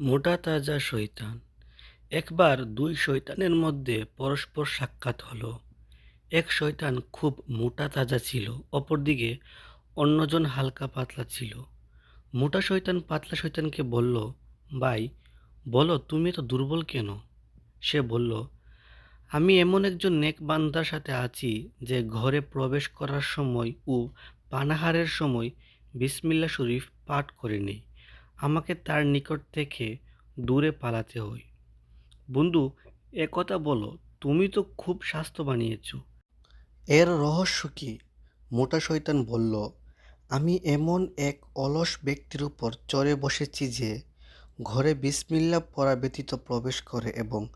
মোটা তাজা শৈতান একবার দুই শয়তানের মধ্যে পরস্পর সাক্ষাৎ হলো। এক শয়তান খুব মোটা তাজা ছিল, অপরদিকে অন্যজন হালকা পাতলা ছিল। মোটা শয়তান পাতলা শয়তানকে বলল, ভাই, বলো, তুমি তো দুর্বল কেন? সে বলল, আমি এমন একজন নেক বান্দার সাথে আছি যে ঘরে প্রবেশ করার সময় ও পানাহারের সময় বিসমিল্লা শরীফ পাঠ করেনি। আমাকে তার নিকট থেকে দূরে পালাতে হয়। বন্ধু একথা বলো, তুমি তো খুব স্বাস্থ্য বানিয়েছ। এর রহস্য কি? মোটা শয়তান বলল, আমি এমন এক অলস ব্যক্তির উপর চড়ে বসেছি যে, ঘরে বিসমিল্লা পড়া ব্যতীত প্রবেশ করে এবং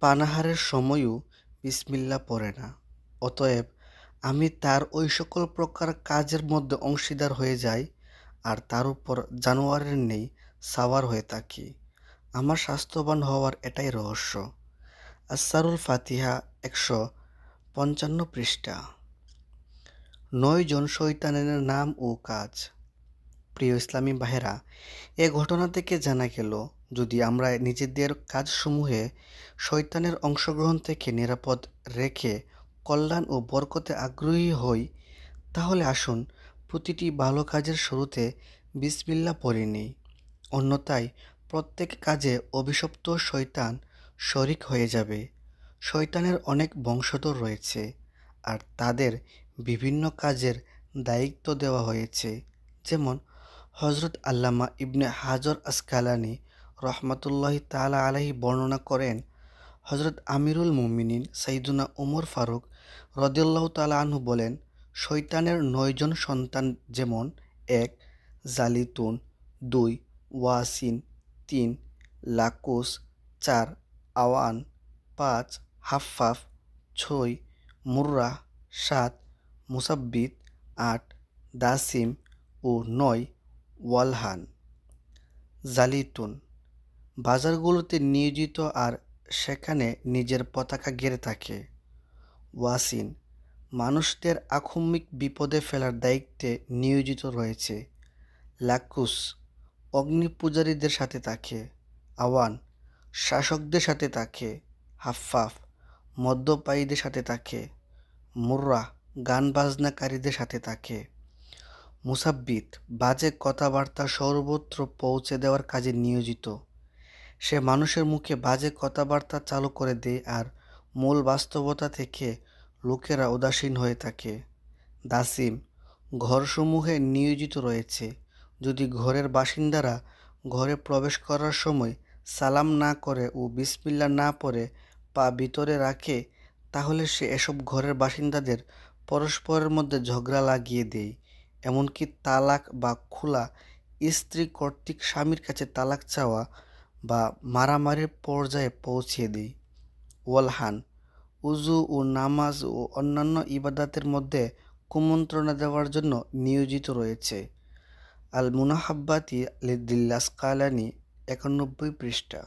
পানাহারের সময়ও বিসমিল্লা পড়ে না। অতএব, আমি তার ওই সকল প্রকার কাজের মধ্যে অংশীদার হয়ে যাই আর তার উপর জানোয়ারের নেই সাওয়ার হয়ে থাকি। আমার স্বাস্থ্যবান হওয়ার এটাই রহস্য। আসারুল ফাতিহা একশো পঞ্চান্ন পৃষ্ঠা। নয় জন শৈতানের নাম ও কাজ। প্রিয় ইসলামী বাহেরা এ ঘটনা থেকে জানা গেল, যদি আমরা নিজেদের কাজসমূহে শৈতানের অংশগ্রহণ থেকে নিরাপদ রেখে কল্যাণ ও বরকতে আগ্রহী হই, তাহলে আসুন প্রতিটি ভালো কাজের শুরুতে বিসমিল্লা পড়ে নিই। অন্যথায় প্রত্যেক কাজে অভিশপ্ত শয়তান শরিক হয়ে যাবে। শয়তানের অনেক বংশধর রয়েছে আর তাদের বিভিন্ন কাজের দায়িত্ব দেওয়া হয়েছে। যেমন হজরত আল্লামা ইবনে হাজর আসকালানি রহমতুল্লাহ তালা আলাহি বর্ণনা করেন হজরত আমিরুল মুমিনিন সাইদুনা উমর ফারুক রদিয়াল্লাহ তালা আনহু বলেন শৈতানের নয়জন সন্তান যেমন এক, জালিতুন, দুই, ওয়াসিন, তিন, লাকুস, চার, আওয়ান, পাঁচ, হাফফাফ, ছয়, মুর্রা, সাত মুসাব্বিদ আট, দাসিম ও নয়, ওয়ালহান। জালিতুন। বাজারগুলোতে নিয়োজিত আর সেখানে নিজের পতাকা গেড়ে থাকে। ওয়াসিন। মানুষদের আখম্মিক বিপদে ফেলার দায়িত্বে নিয়োজিত রয়েছে। লাকুস, অগ্নি পূজারীদের সাথে থাকে আওয়ান, শাসকদের সাথে থাকে হাফফাফ, মদ্যপায়ীদের সাথে থাকে মুর্রা গান বাজনাকারীদের সাথে থাকে মুসাব্বিত, বাজে কথাবার্তা সর্বত্র পৌঁছে দেওয়ার কাজে নিয়োজিত। সে মানুষের মুখে বাজে কথাবার্তা চালু করে দেয় আর মূল বাস্তবতা থেকে লোকেরা উদাসীন হয়ে থাকে। দাসিম ঘরসমূহে নিয়োজিত রয়েছে। যদি ঘরের বাসিন্দারা ঘরে প্রবেশ করার সময় সালাম না করে ও বিসমিল্লা না পরে পা ভিতরে রাখে, তাহলে সে এসব ঘরের বাসিন্দাদের পরস্পরের মধ্যে ঝগড়া লাগিয়ে দেয়। এমনকি তালাক বা খোলা স্ত্রী কর্তৃক স্বামীর কাছে তালাক চাওয়া বা মারামারির পর্যায়ে পৌঁছিয়ে দেয়। ওয়ালহান উজু ও নামাজ ও অন্যান্য ইবাদাতের মধ্যে কুমন্ত্রণা দেওয়ার জন্য নিয়োজিত রয়েছে। আল মুনাহাব্বাতি লিদ্দিল্লাস কালানি একানব্বই পৃষ্ঠা।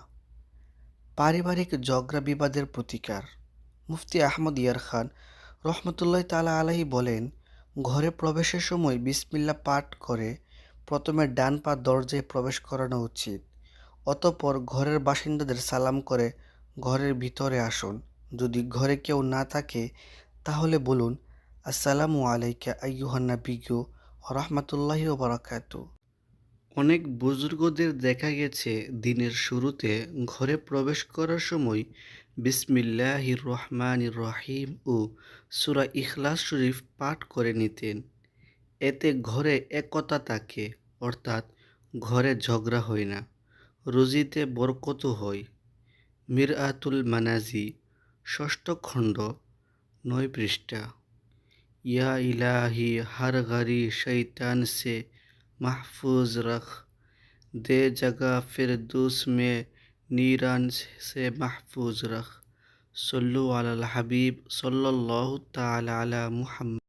পারিবারিক ঝগড়া বিবাদের প্রতিকার। মুফতি আহমদ ইয়ার খান রহমতুল্লাহ তালা আলাহি বলেন, ঘরে প্রবেশের সময় বিসমিল্লা পাঠ করে প্রথমে ডান পা দরজায় প্রবেশ করানো উচিত, অতপর ঘরের বাসিন্দাদের সালাম করে ঘরের ভিতরে আসুন। যদি ঘরে কেউ না থাকে, তাহলে বলুন, আসসালামু আলাইকা আইয়ুহান্না বিজ্ঞ রহমতুল্লাহি বারাকাতু অনেক বুজুর্গদের দেখা গেছে দিনের শুরুতে ঘরে প্রবেশ করার সময় বিসমিল্লাহির রহমান রহিম ও সুরা ইখলাস শরীফ পাঠ করে নিতেন। এতে ঘরে একতা থাকে, অর্থাৎ ঘরে ঝগড়া হয় না, রুজিতে বরকত হয়। মিরআতুল মানাজি ষষ্ঠ খণ্ড, নয় পৃষ্ঠা। ইয়া ইলাহি, হার ঘরি শৈতান সে, মাহফুজ রখ। দে জগা ফিরদুস মে, নিরান সে মাহফুজ রখ। সল্লু আল হাবিব সল্লাহ তালা আলা মুহাম্মদ।